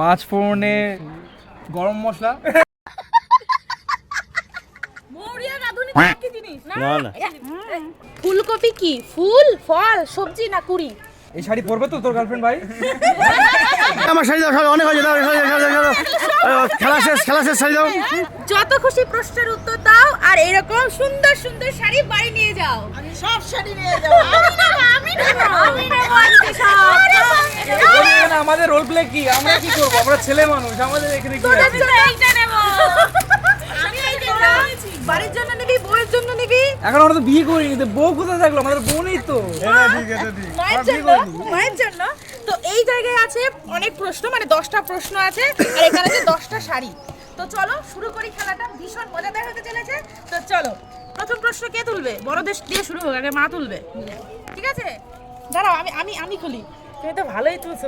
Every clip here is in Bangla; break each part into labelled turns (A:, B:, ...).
A: পাঁচ ফোড়নে গরম মশলা।
B: না? ফুলকপি কি? ফুল ফল সবজি না কুড়ি?
A: এই শাড়ি পরবে তো তোর গার্লফ্রেন্ড ভাই?
C: আমার শাড়ি দাও অনেক হয়েছে দাও খেলা শেষ খেলা শেষ শাড়ি দাও।
B: যত খুশি প্রশ্নের উত্তর দাও আর এরকম সুন্দর সুন্দর শাড়ি বাড়ি নিয়ে যাও। আমি সব শাড়ি নিয়ে যাও আমি নেব আমি নেব আমি নেব আজকে সব
A: এখানে আমাদের রোল প্লে কি? আমরা কি করব? আমরা ছেলে মানুষ আমাদের এখানে কি আছে?
B: এইটা নেব। আমি এইটা বাড়ির জন্য নিবি বউয়ের জন্য নিবি?
A: এখন আমরা তো বিয়ে করিনি তো বউ কোথায় থাকল? আমাদের বোন নেই তো।
B: মায়ের জন্য মায়ের জন্য? তো এই জায়গায় আছে অনেক প্রশ্ন মানে দশটা প্রশ্ন আছে আর এখানে আছে দশটা শাড়ি। তো চলো শুরু করি খেলাটা। ভীষণ মজাদার হতে চলেছে। তো চলো প্রথম প্রশ্ন কে তুলবে? বড়দের দিয়ে শুরু হোক আগে মা তুলবে। ঠিক আছে? দাঁড়াও আমি আমি আমি খুলি। তুমি তো ভালোই তুলছো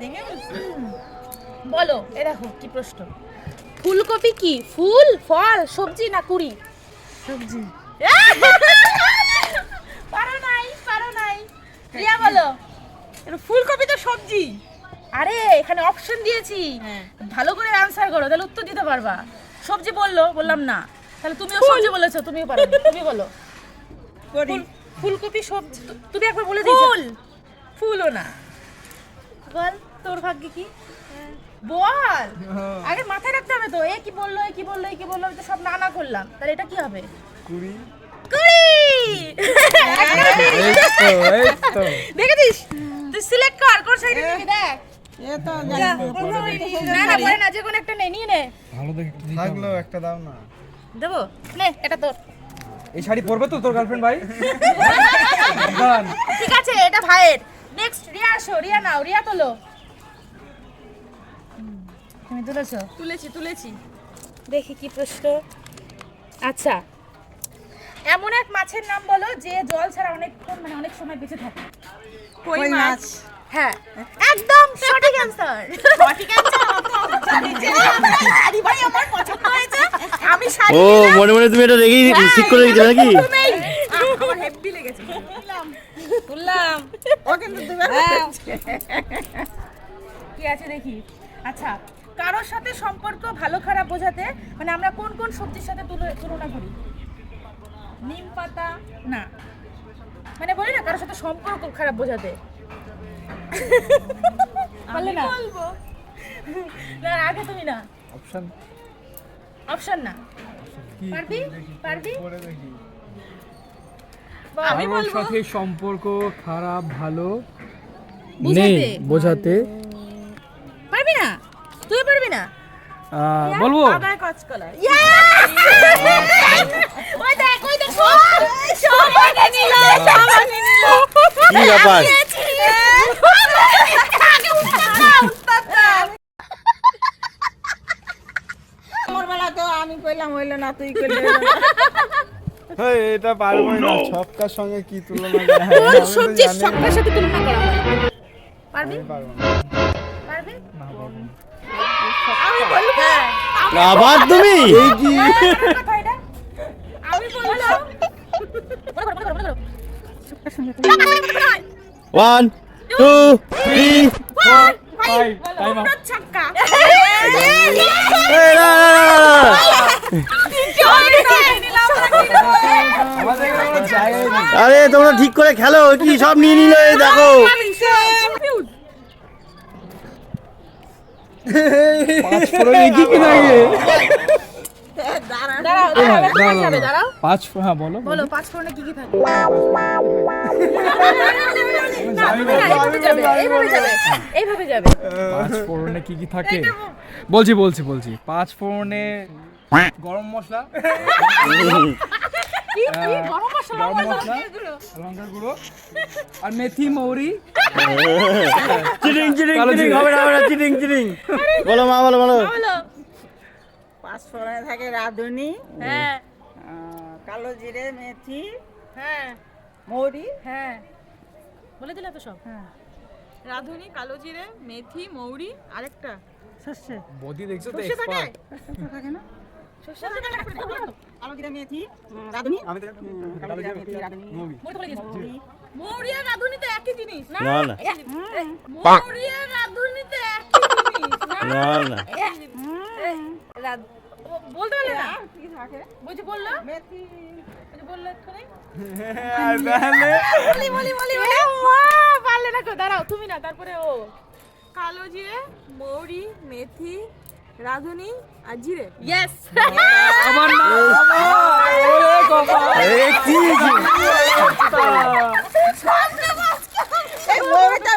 B: দেখে বলো এ দেখো কি প্রশ্ন। ফুলকপি কি? ফুল ফল সবজি না কুড়ি? সবজি। পারো নাই পারো নাই। রিয়া বলো। ফুলকপি তো সবজি। আরে এখানে অপশন দিয়েছি। ভালো করে আনসার করো তাহলে উত্তর দিতে পারবা। সবজি বলল বললাম না। তাহলে তুমিও সবজি বলেছ তুমি পারো তুমি বলো। ফুলকপি সবজি তুমি একবার বলে দিয়েছ। ফুল! ফুলও না। বল তোর ভাগ্যে কি? বল! আগে মাথায় রাখতে হবে তো। এ কি বলল এ কি বলল এ কি বলল তো সব না না করলাম। তাহলে এটা কি হবে? কুড়ি।
A: তো।
B: দেখেছিস? তুই সিলেক্ট কর কোন সাইডে নিবি দেখ না না পরে না যে কোনো একটা নে নিয়ে নে।
A: ভালো দেখে
D: থাকলেও একটা দাও না।
B: দেবো? নে এটা তোর।
A: এই শাড়ি পরবে তো তোর গার্লফ্রেন্ড ভাই?
B: ঠিক আছে এটা ভাইয়ের। নেক্সট রিয়া আসো রিয়া নাও রিয়া তোলো। তুমি তুলেছো? তুলেছি তুলেছি। দেখি কি প্রশ্ন। আচ্ছা এমন এক মাছের নাম বলো যে জল ছাড়া অনেকক্ষণ মানে অনেক সময় বেঁচে থাকে।
E: কই মাছ?
B: হ্যাঁ। একদম সঠিক অ্যান্সার সঠিক অ্যান্সার ভাই আমার পছন্দ হয়েছে। আমি শাড়ি
C: ও মনে মনে তুমি এটা রেখেই ঠিক করে রেখেছো নাকি?
B: আমার হেভি লেগেছে। তুললাম।
E: ও কিন্তু দিবে
B: হ্যাঁ। কি আছে দেখি? আচ্ছা কারোর সাথে সম্পর্ক ভালো খারাপ বোঝাতে মানে আমরা কোন কোন সবজির সাথে তুলনা করি? নিম পাতা? না। মানে বলি না কারোর সাথে সম্পর্ক খারাপ বোঝাতে। বললে না? বলব। না আগে তুমি না।
A: অপশন
B: অপশন না। পারবি? পারবি?
D: পরে দেখি।
B: আমি
A: কারোর সাথে সম্পর্ক খারাপ ভালো
B: বুঝাতে।
A: নেই বোঝাতে।
B: পারবি না? তুই পারবি না?
A: বলব।
E: আদায় কচকলা।
B: ওই দেখ ওই দেখ সব আগে নিল সব আগে নিল
C: কি ব্যাপার
E: বেলা আমি কইলাম হইল না তুই কইলে
D: হ্যাঁ এটা পারব না। ছক্কার সঙ্গে কি তুলনা করা হয়?
B: কোন
D: আমি তো
B: সবজির
D: জানি
B: সবটার সাথে তুলনা করা হয়। পারবি
D: আমি পারব? না।
B: পারবি?
D: না, পারব
B: আমি বলব
C: আবার তুমি?
B: কথা এটা। আমি বলব করো করো করো
C: one two three
A: five time up
B: ছক্কা
C: আরে তোমরা ঠিক করে খেলো কি সব নিয়ে নিল দেখো।
A: পাঁচ হ্যাঁ বলো
B: বলো পাঁচ ফোড়নে কি কি থাকে? না, এইভাবে যাবে, এইভাবে যাবে, এইভাবে যাবে।
A: পাঁচ ফোড়নে কি কি থাকে? বলছি বলছি বলছি। পাঁচ ফোড়নে গরম মশলা
B: কি কি গরম মশলা
A: লঙ্কার গুঁড়ো আর মেথি মৌরি।
C: Cheating cheating. হবে না হবে না চিটিং চিটিং। বলো মা বলো বলো।
B: বলো
E: পাঁচ ফোড়নে থাকে রাঁধুনি
B: হ্যাঁ।
E: কালো জিরে মেথি
B: হ্যাঁ।
E: মৌরি
B: হ্যাঁ। বলে দিলে তো সব।
F: রাঁধুনি কালো জিরে মেথি মৌরি আরেকটা।
E: সর্ষে।
A: বদি দেখছ তো এক্সপার্ট
E: থাকে না?
B: সর্ষে থাকে না?
E: কালো জিরে মেথি উম, রাঁধুনি?
D: আমি তো
E: উম, কালো জিরে মেথি রাঁধুনি
A: মুভি
B: করে দিয়েছ।
E: মৌরি।
B: মৌরি আর রাঁধুনি তো একই জিনিস। না
C: না না।
B: মৌরি আর রাঁধুনি তো একই
C: না না।
B: ও বলতে পারলে না?
E: কি
B: বলল?
E: মেথি।
B: বলল এক্ষুনি? বলি বলি বলি বলি। মা পারলে না দাঁড়াও তুমি না তারপরে ও।
F: কালো জিরে মৌরি মেথি রাঁধুনি আর জিরে।
B: ইয়েস
A: আমার না
C: এ কি
E: এই মরিটা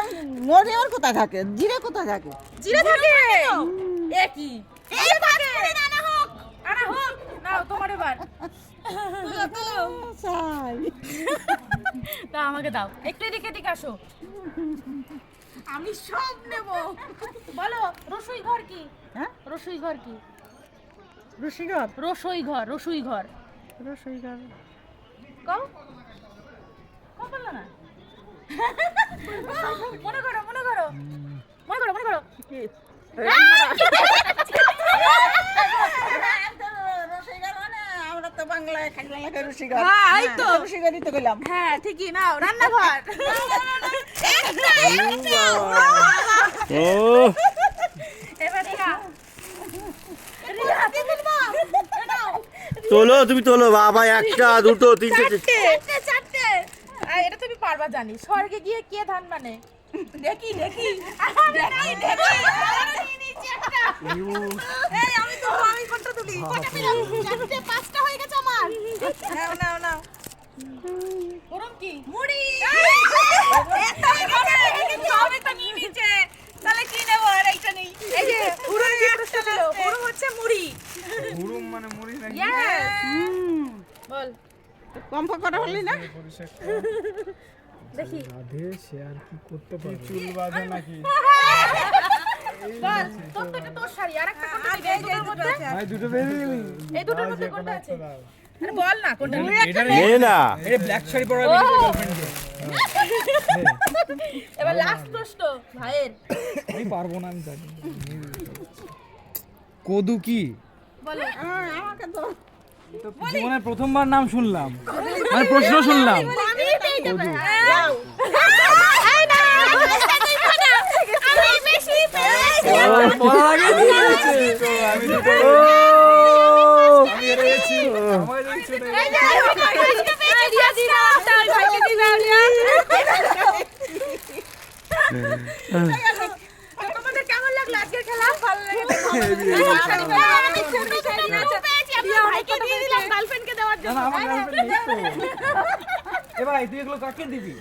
E: মরি আর কোথায় থাকে? জিরে কোথায় থাকে?
B: জিরে থাকে। এ কি? এই থাকে আনা হোক আনা হোক। নাও তোমার এবার। না আমাকে দাও। একটু এদিকে এদিকে আসো। আমি সব নেব। বলো রসুই ঘর কি?
E: হ্যাঁ?
B: রসুই ঘর কি?
E: রসিগর
B: রসুই ঘর রসুই ঘর।
E: রসিগর
B: কও? কও বলল না? মনে করো মনে করো। মনে করো মনে করো
E: রসিগর মানে আমরা তো
B: হ্যাঁ, এই তো।
E: গেলাম।
B: হ্যাঁ ঠিকই নাও রান্নাঘর।
C: ও।
B: এবার
C: তোলো তুমি তোলো বাবা একটা দুটো তিনটে
B: চারটে। চারটে এটা তুমি পারবা জানি। স্বর্গে গিয়ে কে ধান মানে? দেখি দেখি। দেখি দেখি। এই আমি তো আমি কোনটা তুলি। কোনটা পেলাম চারটে পাঁচটা হয়ে নাও নাও নাও ওরম কি মুড়ি! সবই তো নিয়ে নিচে তাহলে কি নেব আর এইটা নেই এই যে পুরো গিফটটা দিল পুরো হচ্ছে মুড়ি
D: হুড়ুম মানে মুড়ি নাকি
B: বল
E: কম্প করা হলি না
B: দেখি
D: রাধে সে আর কি করতে পারে চুল বাঁধে নাকি
B: বল তোর তো এটা তোর শাড়ি আর একটা কোনটা এই দুটোর মধ্যে
D: ভাই দুটো বেরিয়ে
B: এই দুটোর মধ্যে কোনটা আছে? বল না কোনটা নিবি?
C: না
A: এটা ব্ল্যাক শাড়ি পরা
B: এবার লাস্ট প্রশ্ন ভাইয়ের।
A: আমি পারব না আমি জানি কদু কি?
B: বলো।
E: আমাকে তো।
A: জীবনে প্রথমবার নাম শুনলাম। মানে প্রশ্ন শুনলাম।
B: আমি পেয়ে যাবে যাও এই না আমি বেশি পেয়েছি
A: বলার আগে দিয়ে দিয়েছে।
D: আমি দুটো
C: ও
D: আমি রয়েছি আমার রয়েছে না।
B: এই যে আমি বেশি পেয়েছি দিয়া দিনা তার ভাইকে দিলাম। তো তোমাদের কেমন লাগল আজকের খেলা? ভালো লাগল আমি ছোট ছোট নাচো পেয়েছি আমি ভাইকে দিয়ে দিলাম গার্লফ্রেন্ডকে দেওয়ার
A: না
B: জন্য।
A: না আমার গার্লফ্রেন্ড নেই। তো এ ভাই তুই এগুলো কাকে দিবি?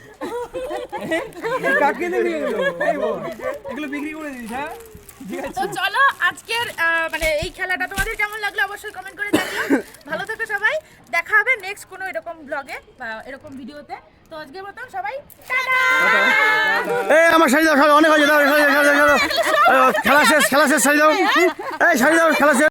A: কাকে দিবি এগুলো? এগুলো বিক্রি করে দিস হ্যাঁ?
B: তো চলো আজকের আহ, মানে এই খেলাটা তোমাদের কেমন লাগল অবশ্যই কমেন্ট করে জানিও ভালো থেকো সবাই দেখা হবে নেক্সট কোনো এরকম ব্লগে বা এরকম ভিডিওতে তো আজকের মতন সবাই
C: এই আমার শাড়ি দাও অনেক হয়েছে দাও খেলা শেষ খেলা শেষ শাড়ি দাও। এই শাড়ি দাও খেলা শেষ।